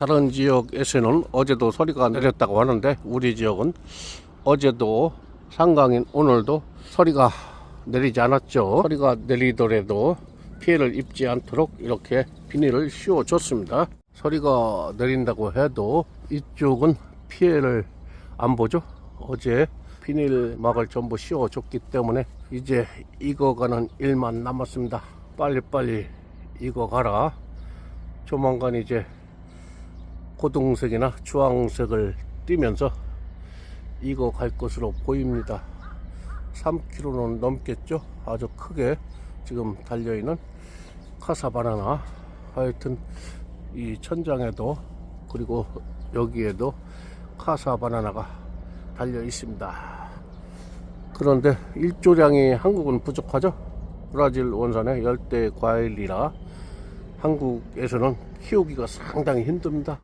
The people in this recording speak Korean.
다른 지역에서는 어제도 소리가 내렸다고 하는데 우리 지역은 어제도 상강인 오늘도 소리가 내리지 않았죠. 소리가 내리더라도 피해를 입지 않도록 이렇게 비닐을 씌워 줬습니다. 소리가 내린다고 해도 이쪽은 피해를 안 보죠. 어제 비닐 막을 전부 씌워 줬기 때문에 이제 익어가는 일만 남았습니다. 빨리빨리 익어가라. 조만간 이제 고동색이나 주황색을 띠면서 익어 갈 것으로 보입니다. 3kg는 넘겠죠? 아주 크게 지금 달려있는 카사바나나 하여튼 이 천장에도 그리고 여기에도 카사바나나가 달려 있습니다. 그런데 일조량이 한국은 부족하죠? 브라질 원산의 열대 과일이라 한국에서는 키우기가 상당히 힘듭니다.